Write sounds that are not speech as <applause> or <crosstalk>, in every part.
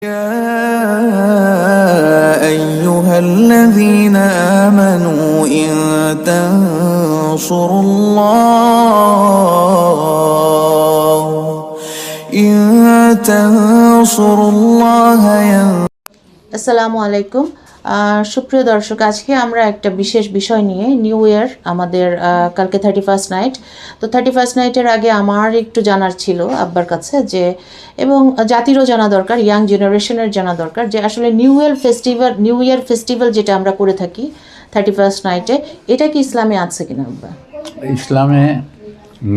يا أيها الذين آمنوا إن تنصروا الله إن تنصروا الله السلام عليكم. সুপ্রিয় দর্শক আজকে আমরা একটা বিশেষ বিষয় নিয়ে নিউ ইয়ার আমাদের কালকে থার্টি ফার্স্ট নাইট তো থার্টি ফার্স্ট নাইটের আগে আমার একটু জানার ছিল আব্বার কাছে যে এবং জাতিরও জানা দরকার ইয়াং জেনারেশনের জানা দরকার যে আসলে new year festival new year festival যেটা আমরা করে থাকি থার্টি ফার্স্ট নাইটে এটা কি ইসলামে আছে কিনা আব্বা? ইসলামে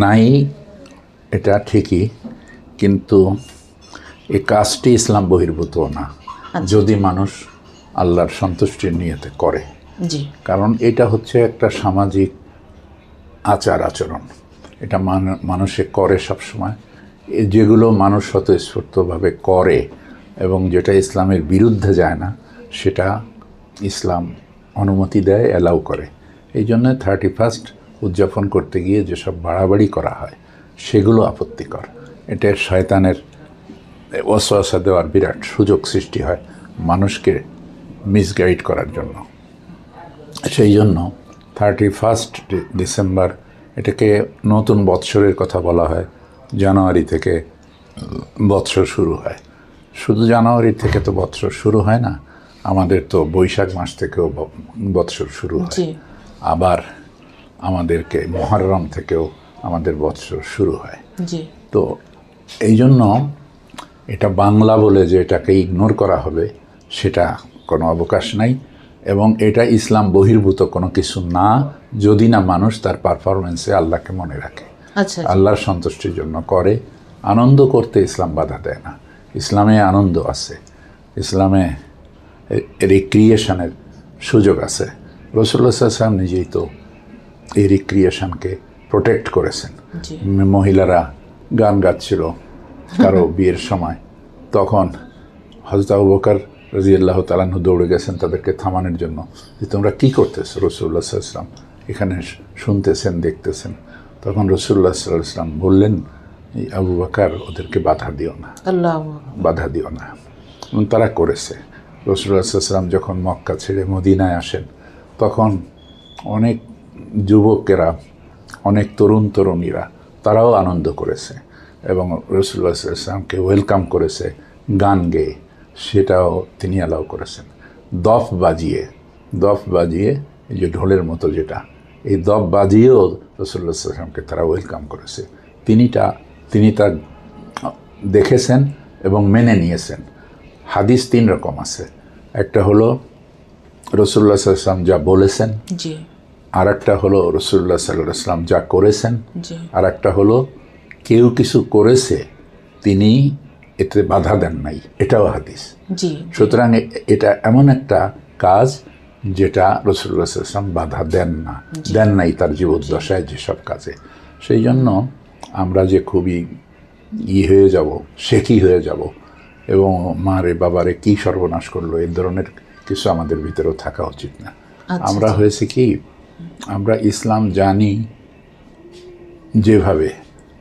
নাই এটা ঠিকই কিন্তু এই কাজটি ইসলাম বহির্ভূত না। যদি মানুষ আল্লাহর সন্তুষ্টির নিয়েতে করে। কারণ এটা হচ্ছে একটা সামাজিক আচার আচরণ। এটা মানুষে করে সবসময়। যেগুলো মানুষ স্বতঃস্ফূর্তভাবে করে এবং যেটা ইসলামের বিরুদ্ধে যায় না সেটা ইসলাম অনুমতি দেয় অ্যালাউ করে। এই জন্য থার্টি ফার্স্ট উদযাপন করতে গিয়ে যেসব বাড়াবাড়ি করা হয় সেগুলো আপত্তিকর। এটা শয়তানের ওয়াসওয়াসা দেওয়ার বিরাট সুযোগ সৃষ্টি হয়। মানুষকে মিসগাইড করার জন্য। সেই জন্য থার্টি ফার্স্ট ডিসেম্বর এটাকে নতুন বৎসরের কথা বলা হয়। জানুয়ারি থেকে বৎসর শুরু হয়। শুধু জানুয়ারি থেকে তো বৎসর শুরু হয় না আমাদের তো বৈশাখ মাস থেকেও বৎসর শুরু হয়। আবার আমাদেরকে মহরম থেকেও আমাদের বৎসর শুরু হয়। তো এই জন্য এটা বাংলা বলে যে এটাকে ইগনোর করা হবে সেটা কোনো অবকাশ নাই এবং এটা ইসলাম বহির্ভূত কোনো কিছু না যদি না মানুষ তার পারফরমেন্সে আল্লাহকে মনে রাখে। আচ্ছা আল্লাহর সন্তুষ্টির জন্য করে। আনন্দ করতে ইসলাম বাধা দেয় না। ইসলামে আনন্দ আছে। ইসলামে রিক্রিয়েশনের সুযোগ আছে। রসুল্লাহ সাল্লাম নিজেই তো এই রিক্রিয়েশনকে প্রোটেক্ট করেছেন। মহিলারা গান গাচ্ছিল কারও বিয়ের সময়। তখন হজরত আবু বকর রাজিয়াল্লাহ তালাহু দৌড়ে গেছেন তাদেরকে থামানোর জন্য। যে তোমরা কী করতেছো? রসুল্লাহ সাল্লাম এখানে শুনতেছেন দেখতেছেন। তখন রসুল্লাহ সাল্লাম বললেন এই আবু বকর ওদেরকে বাধা দিও না। আল্লাহ বাধা দিও না। এবং তারা করেছে। রসুল্লাহ সাল্লাম যখন মক্কা ছেড়ে মদিনায় আসেন তখন অনেক যুবকেরা অনেক তরুণ তরুণীরা তারাও আনন্দ করেছে এবং রসুল্লাহ সাল্লামকে ওয়েলকাম করেছে গান গেয়ে। সেটাও তিনি অ্যালাউ করেছেন। দফ বাজিয়ে দফ বাজিয়ে এই যে ঢোলের মতো যেটা এই দফ বাজিয়েও রসুল্লাহ সাল্লামকে তারা ওয়েলকাম করেছে। তিনিটা তিনি তা দেখেছেন এবং মেনে নিয়েছেন। হাদিস তিন রকম আছে। একটা হলো রসুল্লাহ সাল্লাম যা বলেছেন আর একটা হলো রসুল্লাহ সাল্লাহ সাল্লাম যা করেছেন আর একটা হলো কেউ কিছু করেছে তিনি এতে বাধা দেন নাই। এটাও হাদিস। সুতরাং এটা এমন একটা কাজ যেটা রসুল্লাহ সাল্লাম বাধা দেন না। দেন নাই তার জীবদ্দশায় যেসব কাজে। সেই জন্য আমরা যে খুবই ই হয়ে যাব শেখি হয়ে যাব এবং মারে বাবারে কি সর্বনাশ করল এই ধরনের কিছু আমাদের ভিতরেও থাকা উচিত না। আচ্ছা, আমরা হয়েছে কি আমরা ইসলাম জানি যেভাবে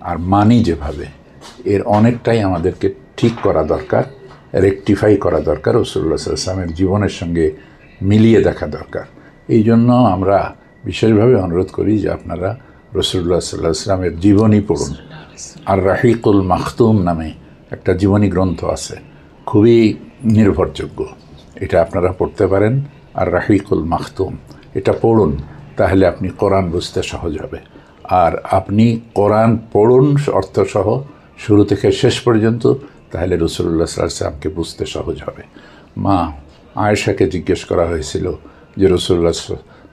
আর মানি যেভাবে এর অনেকটাই আমাদেরকে ঠিক করা দরকার রেকটিফাই করা দরকার রসুল্লাহ সাল্লামের জীবনের সঙ্গে মিলিয়ে দেখা দরকার। এই জন্য আমরা বিশেষভাবে অনুরোধ করি যে আপনারা রসুল্লাহ সাল্লাহ সাল্লামের জীবনী পড়ুন। আর রাহিকুল মাখতুম নামে একটা জীবনী গ্রন্থ আছে, খুবই নির্ভরযোগ্য। এটা আপনারা পড়তে পারেন আর রাহিকুল মাখতুম। এটা পড়ুন, তাহলে আপনি কোরআন বুঝতে সহজ হবে। আর আপনি কোরআন পড়ুন অর্থসহ, শুরু থেকে শেষ পর্যন্ত তাহলে রসুল্লাহ সাল্লামকে বুঝতে সহজ হবে। মা আয়েশাকে জিজ্ঞেস করা হয়েছিল যে রসুল্লাহ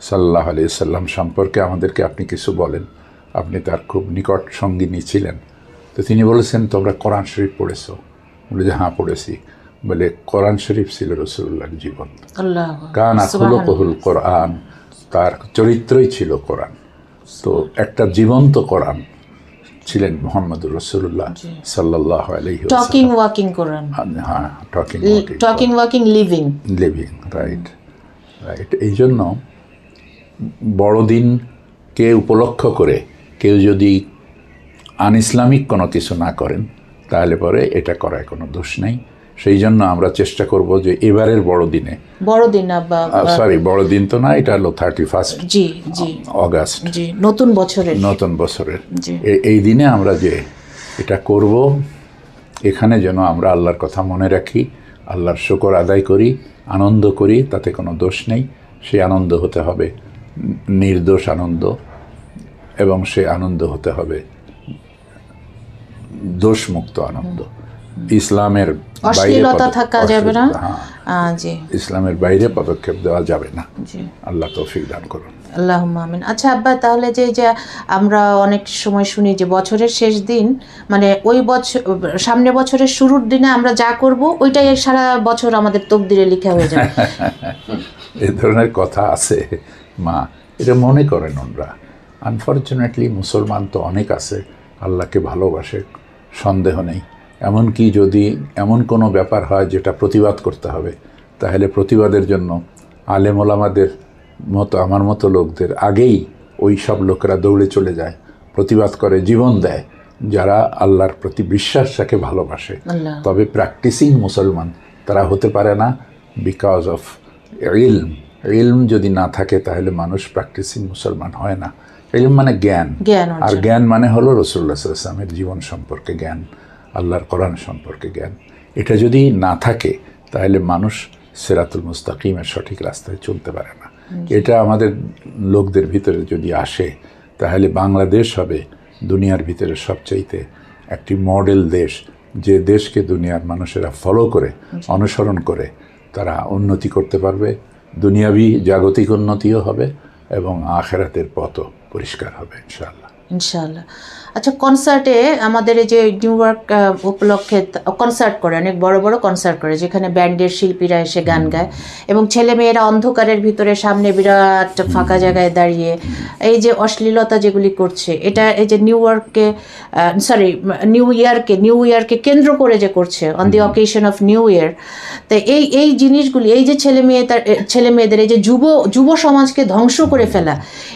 সাল্লাহ আলি সাল্লাম সম্পর্কে আমাদেরকে আপনি কিছু বলেন। আপনি তার খুব নিকট সঙ্গিনী ছিলেন। তো তিনি বলেছেন তোমরা কোরআন শরীফ পড়েছো? বলে যে হ্যাঁ পড়েছি। বলে কোরআন শরীফ ছিল রসুল্লাহর জীবন। কানা খুলকহুল কোরআন তার চরিত্রই ছিল কোরআন। তো একটা জীবন্ত কোরআন। ছিলেন মোহাম্মদ রসুল্লাহ সাল্লাহ আলহি টকিং ওয়াকিং কোরআন হ্যাঁ talking talking walking living living right right এই জন্য বড়দিনকে উপলক্ষ করে কেউ যদি আন ইসলামিক কোনো কিছু না করেন তাহলে পরে এটা করায় কোনো দোষ নেই। সেই জন্য আমরা চেষ্টা করব যে এবারের বড়দিনে বড়দিন সরি বড়দিন তো না এটা হলো থার্টি ফার্স্ট জি জি। অগাস্ট জি নতুন বছরের। নতুন বছরের। এই দিনে আমরা যে এটা করব এখানে যেন আমরা আল্লাহর কথা মনে রাখি আল্লাহর শুকর আদায় করি আনন্দ করি তাতে কোনো দোষ নেই। সেই আনন্দ হতে হবে নির্দোষ আনন্দ এবং সে আনন্দ হতে হবে দোষমুক্ত আনন্দ। ইসলামের অশ্লীলতা থাকা যাবে না? হ্যাঁ। জি। ইসলামের বাইরে পদক্ষেপ দেওয়া যাবে না। আল্লাহ তৌফিক দান করুন। আল্লাহ আমিন। আচ্ছা আব্বা তাহলে যে যে আমরা অনেক সময় শুনি যে বছরের শেষ দিন মানে ওই বছর সামনে বছরের শুরুর দিনে আমরা যা করব ওইটাই সারা বছর আমাদের তকদিরে লেখা হয়ে যাবে। <laughs> এ ধরনের কথা আছে মা। এটা মনে করেন ওনরা। আনফর্চুনেটলি মুসলমান তো অনেক আছে। আল্লাহকে ভালোবাসে সন্দেহ নেই। এমনকি যদি এমন কোনো ব্যাপার হয় যেটা প্রতিবাদ করতে হবে তাহলে প্রতিবাদের জন্য আলেম ওলামাদের মতো আমার মতো লোকদের আগেই ওই সব লোকেরা দৌড়ে চলে যায় প্রতিবাদ করে জীবন দেয় যারা আল্লাহর প্রতি বিশ্বাস রাখে ভালোবাসে তবে প্র্যাকটিসিং মুসলমান তারা হতে পারে না বিকজ অফ ইলম ইলম যদি না থাকে তাহলে মানুষ প্র্যাকটিসিং মুসলমান হয় না। ইলম মানে জ্ঞান। জ্ঞান আর জ্ঞান মানে হলো রসুল্লাহ ইসলামের জীবন সম্পর্কে জ্ঞান। আল্লাহর কোরআন সম্পর্কে জ্ঞান। এটা যদি না থাকে তাহলে মানুষ সেরাতুল মুস্তাকিমের সঠিক রাস্তায় চলতে পারে না। এটা আমাদের লোকদের ভিতরে যদি আসে তাহলে বাংলাদেশ হবে দুনিয়ার ভিতরে সবচাইতে একটি মডেল দেশ। যে দেশকে দুনিয়ার মানুষেরা ফলো করে অনুসরণ করে তারা উন্নতি করতে পারবে দুনিয়াবি জাগতিক উন্নতিও হবে এবং আখেরাতের পথও পরিষ্কার হবে ইনশাআল্লাহ। ইনশাআল্লাহ। আচ্ছা কনসার্টে আমাদের এই যে নিউ ইয়র্ক উপলক্ষে কনসার্ট করে অনেক বড় বড় কনসার্ট করে যেখানে ব্যান্ডের শিল্পীরা এসে গান গায় এবং ছেলে মেয়েরা অন্ধকারের ভিতরে সামনে বিরাট ফাঁকা জায়গায় দাঁড়িয়ে এই যে অশ্লীলতা যেগুলি করছে এটা এই যে নিউ ইয়র্ককে সরি নিউ ইয়ারকে নিউ ইয়ারকে কেন্দ্র করে যে করছে on the occasion of new year তো এই এই জিনিসগুলি এই যে ছেলে মেয়ে তার ছেলে মেয়েদের এই যে যুব যুব সমাজকে ধ্বংস করে ফেলা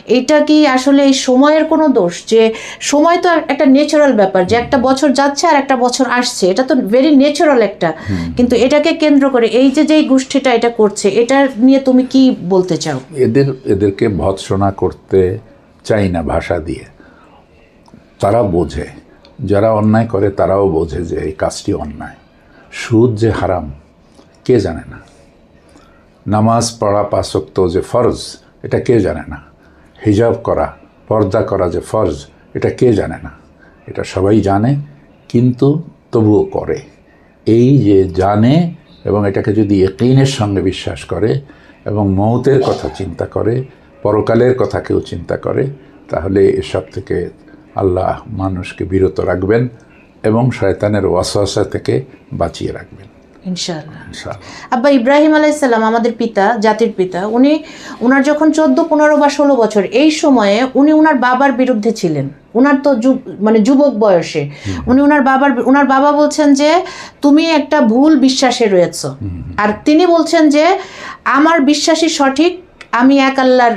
এটা কি আসলে এই সময়ের কোনো দোষ? যে সময় তো একটা ন্যাচারাল ব্যাপার যে একটা বছর যাচ্ছে আর একটা বছর আসছে। এটা তো ভেরি ন্যাচারাল একটা। কিন্তু এটাকে কেন্দ্র করে এই যে যেই গোষ্ঠীটা এটা করছে এটা নিয়ে তুমি কি বলতে চাও? এদের এদেরকে ভৎসনা করতে চাই না ভাষা দিয়ে। তারা বোঝে। যারা অন্যায় করে তারাও বোঝে যে এই কাজটি অন্যায়। সুদ যে হারাম কে জানে না? নামাজ পড়া পাশক্ত যে ফরজ এটা কে জানে না? হিজাব করা পর্দা করা যে ফরজ এটা কে জানে না? এটা সবাই জানে, কিন্তু তবুও করে। এই যে জানে এবং এটাকে যদি একিনের সঙ্গে বিশ্বাস করে এবং মৌতের কথা চিন্তা করে, পরকালের কথা কেউ চিন্তা করে, তাহলে এসব থেকে আল্লাহ মানুষকে বিরত রাখবেন এবং শয়তানের ওয়াসওয়াসা থেকে বাঁচিয়ে রাখবেন। ইনশাআল্লাহ। আব্বা ইব্রাহিম আলাইসাল্লাম আমাদের পিতা জাতির পিতা উনি উনার যখন চোদ্দ পনেরো বা ষোলো বছর এই সময়ে উনি উনার বাবার বিরুদ্ধে ছিলেন। উনার তো যুব- মানে যুবক বয়সে। উনি উনার বাবার উনার বাবা বলছেন যে তুমি একটা ভুল বিশ্বাসে রয়েছ। আর তিনি বলছেন যে আমার বিশ্বাসই সঠিক আমি এক আল্লাহর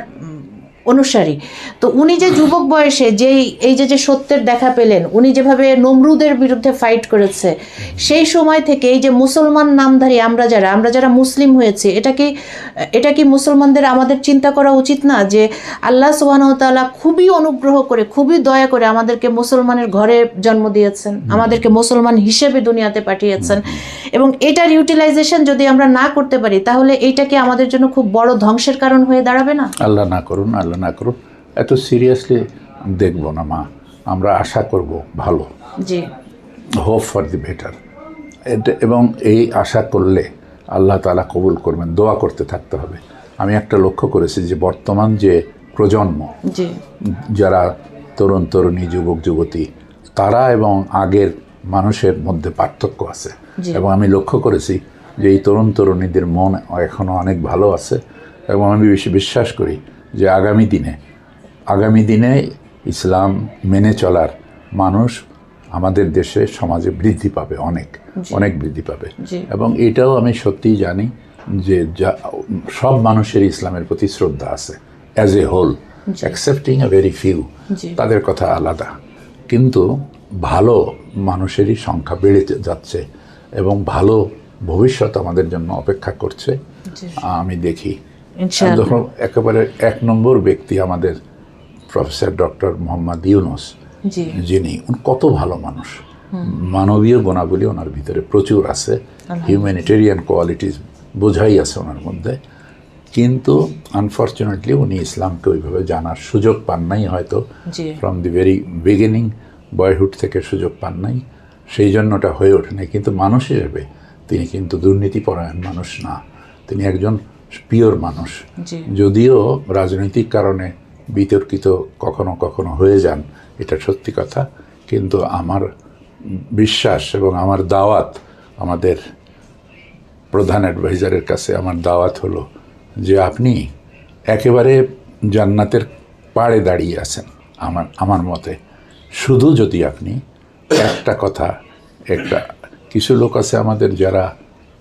অনুসারী। তো উনি যে যুবক বয়সে যেই এই যে যে সত্যের দেখা পেলেন উনি যেভাবে নমরুদের বিরুদ্ধে ফাইট করেছে সেই সময় থেকে এই যে মুসলমান নামধারী আমরা যারা আমরা যারা মুসলিম হয়েছে এটা কি এটা কি মুসলমানদের আমাদের চিন্তা করা উচিত না যে আল্লাহ সুবাহতালা খুবই অনুগ্রহ করে খুবই দয়া করে আমাদেরকে মুসলমানের ঘরে জন্ম দিয়েছেন আমাদেরকে মুসলমান হিসেবে দুনিয়াতে পাঠিয়েছেন? এবং এটার ইউটিলাইজেশন যদি আমরা না করতে পারি তাহলে এইটা কি আমাদের জন্য খুব বড় ধ্বংসের কারণ হয়ে দাঁড়াবে না? আল্লাহ না করুন আল্লাহ না করুন এত সিরিয়াসলি দেখব না মা। আমরা আশা করব ভালো। জি। হোপ ফর দি বেটার এবং এই আশা করলে আল্লাহ তালা কবুল করবেন দোয়া করতে থাকতে হবে। আমি একটা লক্ষ্য করেছি যে বর্তমান যে প্রজন্ম যারা তরুণ তরুণী যুবক যুবতী তারা এবং আগের মানুষের মধ্যে পার্থক্য আছে। এবং আমি লক্ষ্য করেছি যে এই তরুণ তরুণীদের মন এখনও অনেক ভালো আছে। এবং আমি বেশি বিশ্বাস করি যে আগামী দিনে আগামী দিনে ইসলাম মেনে চলার মানুষ আমাদের দেশে সমাজে বৃদ্ধি পাবে অনেক অনেক বৃদ্ধি পাবে। এবং এটাও আমি সত্যিই জানি যে যা সব মানুষের ইসলামের প্রতি শ্রদ্ধা আছে as a whole accepting a very few তাদের কথা আলাদা। কিন্তু ভালো মানুষেরই সংখ্যা বেড়ে যাচ্ছে এবং ভালো ভবিষ্যৎ আমাদের জন্য অপেক্ষা করছে। আমি দেখি। যখন একেবারে এক নম্বর ব্যক্তি আমাদের প্রফেসর ডক্টর মোহাম্মদ ইউনুস। যিনি কত ভালো মানুষ। মানবীয় গুণাবলী ওনার ভিতরে প্রচুর আছে। হিউম্যানিটেরিয়ান কোয়ালিটিস বোঝাই আছে ওনার মধ্যে। কিন্তু আনফর্চুনেটলি উনি ইসলামকে ওইভাবে জানার সুযোগ পান নাই হয়তো। From the very beginning boyhood থেকে সুযোগ পান নাই। সেই জন্য ওটা হয়ে ওঠে নাই। কিন্তু মানুষ হিসেবে তিনি কিন্তু দুর্নীতিপরায়ণ মানুষ না। তিনি একজন পিওর মানুষ। যদিও রাজনৈতিক কারণে বিতর্কিত কখনো কখনো হয়ে যান এটা সত্যি কথা। কিন্তু আমার বিশ্বাস এবং আমার দাওয়াত আমাদের প্রধান অ্যাডভাইজারের কাছে আমার দাওয়াত হলো যে আপনি একেবারে জান্নাতের পাড়ে দাঁড়িয়ে আছেন আমার আমার মতে। শুধু যদি আপনি একটা কথা একটা কিছু লোক আছে আমাদের যারা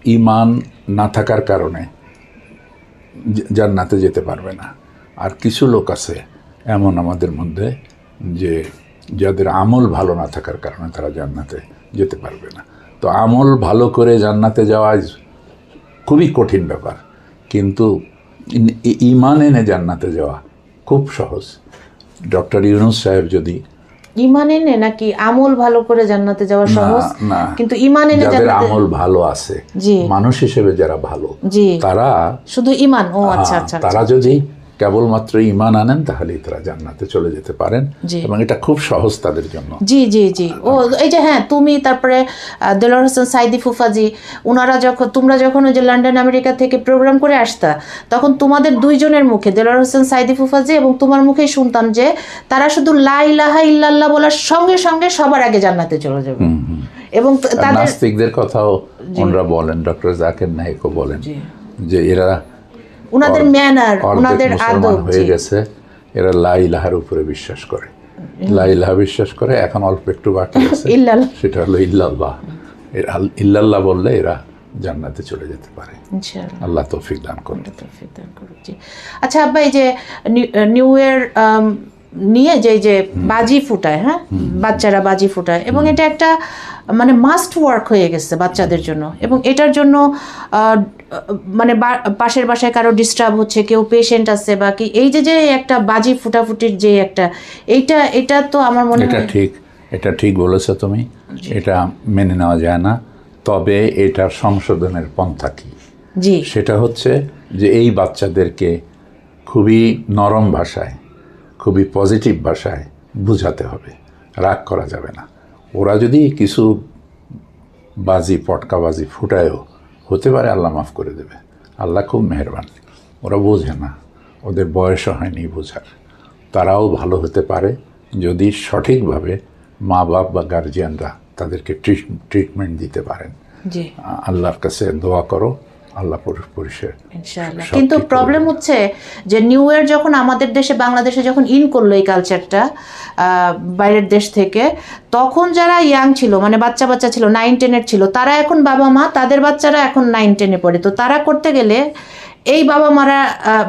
ইমান না থাকার কারণে জান্নাতে যেতে পারবে না। আর কিছু লোক আছে এমন আমাদের মধ্যে যে, যাদের আমল ভালো না থাকার কারণে তারা জান্নাতে যেতে পারবে না। তো আমল ভালো করে জান্নাতে যাওয়া খুবই কঠিন ব্যাপার। কিন্তু ইমান এনে জান্নাতে যাওয়া খুব সহজ। ডক্টর ইউনুস সাহেব যদি ইমান এনে নাকি আমল ভালো করে জান্নাতে যাওয়া সহজ? কিন্তু ইমান এনে যাদের আমল ভালো আছে জি। মানুষ হিসেবে যারা ভালো জি। তারা শুধু ইমান? ও আচ্ছা হ্যাঁ, আচ্ছা তারা যদি কেবলমাত্র ইমান আনেন তাহলেই তারা জান্নাতে চলে যেতে পারেন। এবং এটা খুব সহজ তাদের জন্য। জি জি জি। ও এই যে হ্যাঁ তুমি তারপরে দেলোয়ার হোসেন সাইদি ফুফাজি ওনারা যখন তোমরা যখন ওই যে লন্ডন আমেরিকা থেকে প্রোগ্রাম করে আসতা তখন তোমাদের দুইজনের মুখে দেলোয়ার হোসেন সাইদি ফুফাজি এবং তোমার মুখেই শুনতাম যে তারা শুধু লা ইলাহা ইল্লাল্লাহ বলার সঙ্গে সঙ্গে সবার আগে জান্নাতে চলে যাবে। এবং তাদের নাস্তিকদের কথাও ওনারা বলেন ডক্টর জাকির নাইকও বলেন যে এরা ওনাদের ম্যানার ওনাদের আদব হয়ে গেছে এরা লা ইলাহার উপরে বিশ্বাস করে। লা ইলাহা বিশ্বাস করে এখন অল্প একটু বাকি <laughs> আছে। সেটা হলো ইল্লাল্লাহ। এর ইল্লাল্লাহ বললে এরা জান্নাতে চলে যেতে পারে। ইনশাআল্লাহ। আল্লাহ তৌফিক দান করুন। তৌফিক দান করুন জি। আচ্ছা আব্বা এই যে নিউ- ইয়ার নিয়ে যে যে বাজি ফুটায় হ্যাঁ? বাচ্চারা বাজি ফুটায়। এবং এটা একটা মানে মাস্ট ওয়ার্ক হয়ে গেছে বাচ্চাদের জন্য। এবং এটার জন্য মানে পাশের বাসায় কারও ডিস্টার্ব হচ্ছে কেউ পেশেন্ট আছে বা কি এই যে যে একটা বাজি ফুটাফুটির যে একটা এইটা এটা তো আমার মনে এটা হয় ঠিক এটা ঠিক বলেছ তুমি। এটা মেনে নেওয়া যায় না। তবে এটা সংশোধনের পন্থা কি? জি। সেটা হচ্ছে যে এই বাচ্চাদেরকে খুবই নরম ভাষায় খুবই পজিটিভ ভাষায় বুঝাতে হবে। রাগ করা যাবে না। ওরা যদি কিছু বাজি পটকাবাজি ফুটায়ও হতে পারে আল্লাহ মাফ করে দেবে। আল্লাহ খুব মেহরবান। ওরা বোঝে না। ওদের বয়সও হয়নি বোঝার। তারাও ভালো হতে পারে যদি সঠিকভাবে মা বাপ বা গার্জিয়ানরা তাদেরকে ট্রিটমেন্ট দিতে পারেন। আল্লাহর কাছে দোয়া করো। আল্লাহ পরি- পরিষের ইনশাআল্লাহ। কিন্তু প্রবলেম হচ্ছে যে নিউ ইয়ার যখন আমাদের দেশে বাংলাদেশে যখন ইন করল এই কালচারটা বাইরের দেশ থেকে তখন যারা ইয়াং ছিল মানে বাচ্চা বাচ্চা ছিল নাইন টেনের ছিল তারা এখন বাবা মা তাদের বাচ্চারা এখন নাইন টেনে পড়ে। তো তারা করতে গেলে এই বাবা মারা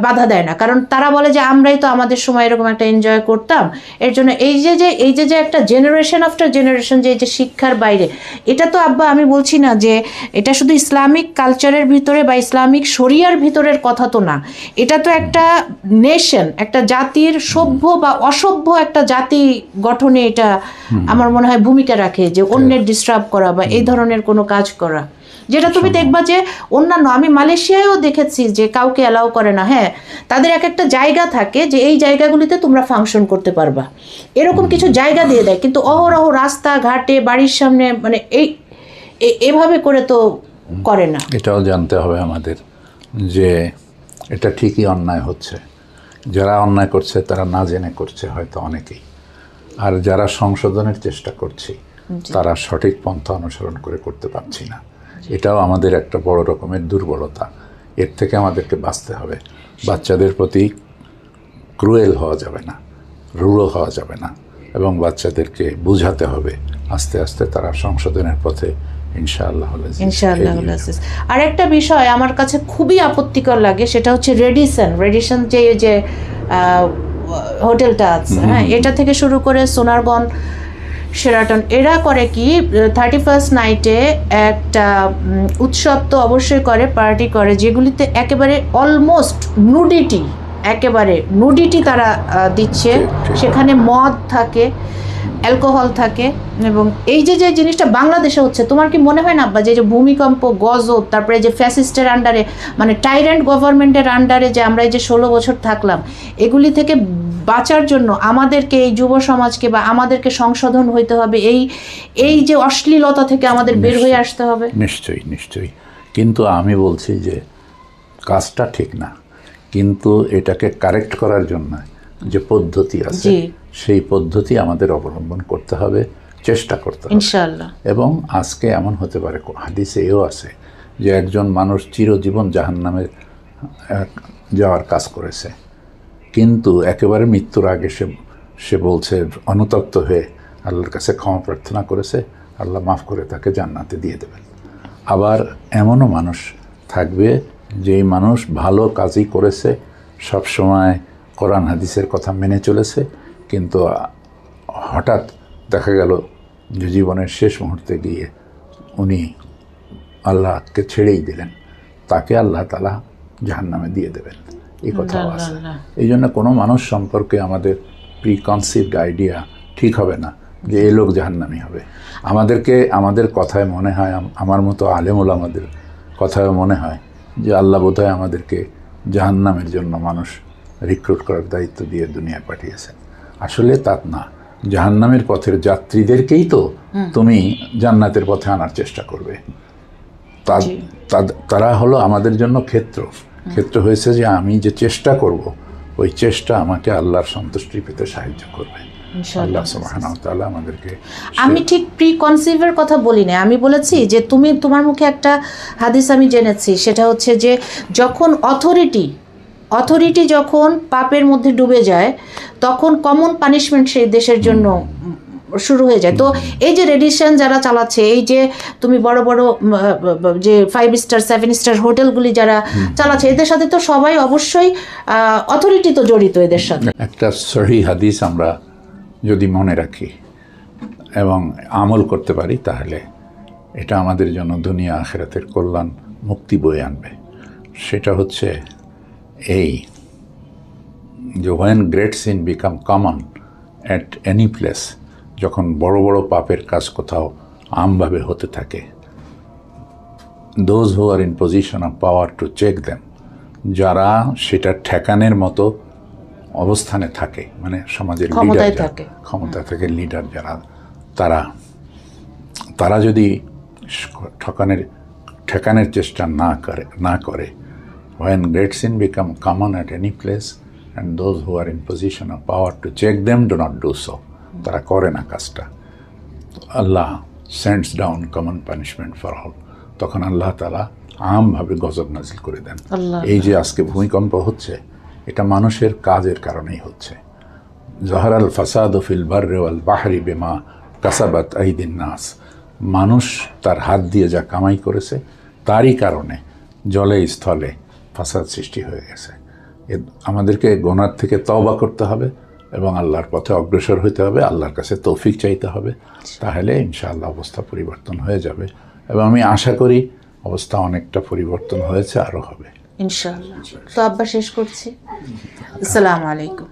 বাধা দেয় না। কারণ তারা বলে যে আমরাই তো আমাদের সময় এরকম একটা এনজয় করতাম। এর জন্য এই যে যে এই যে যে একটা জেনারেশন আফটার জেনারেশন যে এই যে শিক্ষার বাইরে এটা তো আব্বা আমি বলছি না যে এটা শুধু ইসলামিক কালচারের ভিতরে বা ইসলামিক শরিয়ার ভিতরের কথা তো না। এটা তো একটা নেশন একটা জাতির সভ্য বা অসভ্য একটা জাতি গঠনে এটা আমার মনে হয় ভূমিকা রাখে যে অন্যের ডিস্টার্ব করা বা এই ধরনের কোনো কাজ করা। যেটা তুমি দেখবা যে অন্যান্য আমি মালয়েশিয়ায়ও দেখেছি যে কাউকে অ্যালাউ করে না হ্যাঁ? তাদের এক একটা জায়গা থাকে যে এই জায়গাগুলিতে তোমরা ফাংশন করতে পারবা। এরকম কিছু জায়গা দিয়ে দেয় কিন্তু অহরহ রাস্তা ঘাটে বাড়ির সামনে মানে এই এভাবে করে তো করে না। এটাও জানতে হবে আমাদের যে এটা ঠিকই অন্যায় হচ্ছে। যারা অন্যায় করছে তারা না জেনে করছে হয়তো অনেকেই। আর যারা সংশোধনের চেষ্টা করছে তারা সঠিক পন্থা অনুসরণ করে করতে পারছি না। এটাও আমাদের একটা বড় রকমের দুর্বলতা। এর থেকে আমাদেরকে বাঁচতে হবে। বাচ্চাদের প্রতি ক্রুয়েল হওয়া যাবে না রূঢ় হওয়া যাবে না এবং বাচ্চাদেরকে বুঝাতে হবে। আস্তে আস্তে তারা সংশোধনের পথে ইনশাআল্লাহ ইনশাআল্লাহ। আর একটা বিষয় আমার কাছে খুবই আপত্তিকর লাগে সেটা হচ্ছে রেডিসন। রেডিসন যে যে হোটেলটা আছে হ্যাঁ এটা থেকে শুরু করে সোনারবন শেরাটন এরা করে কি থার্টি ফার্স্ট নাইটে একটা উৎসব তো অবশ্যই করে পার্টি করে যেগুলিতে একেবারে অলমোস্ট নুডিটি একেবারে নুডিটি তারা দিচ্ছে। সেখানে মদ থাকে অ্যালকোহল থাকে এবং এই যে যে জিনিসটা বাংলাদেশে হচ্ছে তোমার কি মনে হয় না বা যে যে ভূমিকম্প গজব তারপরে যে ফ্যাসিস্টের আন্ডারে মানে টাইরেন্ট গভর্নমেন্টের আন্ডারে যে আমরা এই যে ষোলো বছর থাকলাম এগুলি থেকে বাঁচার জন্য আমাদেরকে এই যুব সমাজকে বা আমাদেরকে সংশোধন হইতে হবে এই এই যে অশ্লীলতা থেকে আমাদের বের হয়ে আসতে হবে। নিশ্চয়ই নিশ্চয়ই। কিন্তু আমি বলছি যে কাজটা ঠিক না। কিন্তু এটাকে কারেক্ট করার জন্য যে পদ্ধতি আছে সেই পদ্ধতি আমাদের অবলম্বন করতে হবে চেষ্টা করতে হবে। ইনশাআল্লাহ। এবং আজকে এমন হতে পারে হাদিসে এও আছে যে একজন মানুষ চিরজীবন জাহান নামে যাওয়ার কাজ করেছে। কিন্তু একেবারে মৃত্যুর আগে সে সে বলছে, অনুতপ্ত হয়ে আল্লাহর কাছে ক্ষমা প্রার্থনা করেছে, আল্লাহ মাফ করে তাকে জান্নাতে দিয়ে দেবেন। আবার এমনও মানুষ থাকবে, যেই মানুষ ভালো কাজই করেছে, সব সময় কোরআন হাদিসের কথা মেনে চলেছে, কিন্তু হঠাৎ দেখা গেল যে জীবনের শেষ মুহূর্তে গিয়ে উনি আল্লাহকে ছেড়েই দিলেন। তাকে আল্লাহ তালা জাহান্নামে দিয়ে দেবেন। এই কথাও আছে। এই জন্য কোনো মানুষ সম্পর্কে আমাদের প্রিকনসিভড আইডিয়া ঠিক হবে না যে এ লোক জাহান্নামি হবে। আমাদেরকে আমাদের কথায় মনে হয় আমার মতো আলেমুল আমাদের কথায় মনে হয় যে আল্লাহ বোধহয় আমাদেরকে জাহান্নামের জন্য মানুষ রিক্রুট করার দায়িত্ব দিয়ে দুনিয়ায় পাঠিয়েছেন। আসলে তা না। জাহান্নামের পথের যাত্রীদেরকেই তো তুমি জান্নাতের পথে আনার চেষ্টা করবে। তারা হলো আমাদের জন্য ক্ষেত্র। ক্ষেত্র হয়েছে যে আমি যে চেষ্টা করব ওই চেষ্টা আমাকে আল্লাহর সন্তুষ্টি পেতে সাহায্য করবে। ইনশাআল্লাহ। আল্লাহ সুবহানাহু ওয়া তাআলা আমাদেরকে আমি ঠিক প্রি কনসিভের কথা বলি না আমি বলেছি যে তুমি তোমার মুখে একটা হাদিস আমি জেনেছি সেটা হচ্ছে যে যখন অথরিটি অথরিটি যখন পাপের মধ্যে ডুবে যায় তখন কমন পানিশমেন্ট সেই দেশের জন্য শুরু হয়ে যায়। তো এই যে রেডিশন যারা চালাচ্ছে এই যে তুমি বড় বড় যে ফাইভ স্টার সেভেন স্টার হোটেলগুলি যারা চালাচ্ছে এদের সাথে তো সবাই অবশ্যই অথরিটি তো জড়িত এদের সাথে। একটা সহি হাদিস আমরা যদি মনে রাখি এবং আমল করতে পারি তাহলে এটা আমাদের জন্য দুনিয়া আখেরাতের কল্যাণ মুক্তি বয়ে আনবে। সেটা হচ্ছে এই যে when great sin become common at any place যখন বড় বড় পাপের কাজ কোথাও আমভাবে হতে থাকে those who are in position of power to check them যারা সেটা ঠেকানের মতো অবস্থানে থাকে মানে সমাজের লিডার থাকে। ক্ষমতায় থাকে লিডার যারা তারা তারা যদি ঠকানের ঠেকানের চেষ্টা না করে না করে when great sin become common at any place and those who are in position of power to check them do not do so তারা করে না কাজটা। Allah sends down common punishment for all তখন আল্লাহ তালা আমভাবে গজব নাজিল করে দেন। এই যে আজকে ভূমিকম্প হচ্ছে এটা মানুষের কাজের কারণেই হচ্ছে। জহরাল ফাসাদ ফিল বার্রে ওয়াল বাহারি বেমা কাসাবাত আইদিন নাস। মানুষ তার হাত দিয়ে যা কামাই করেছে তারই কারণে জলে স্থলে ফাসাদ সৃষ্টি হয়ে গেছে। আমাদেরকে গোনার থেকে তওবা করতে হবে। এবং আল্লাহর পথে অগ্রসর হতে হবে, আল্লাহর কাছে তৌফিক চাইতে হবে, তাহলে ইনশাআল্লাহ অবস্থা পরিবর্তন হয়ে যাবে। এবং আমি আশা করি অবস্থা অনেকটা পরিবর্তন হয়েছে আরও হবে। ইনশাআল্লাহ। তো আব্বা শেষ করছি। আসসালামু আলাইকুম।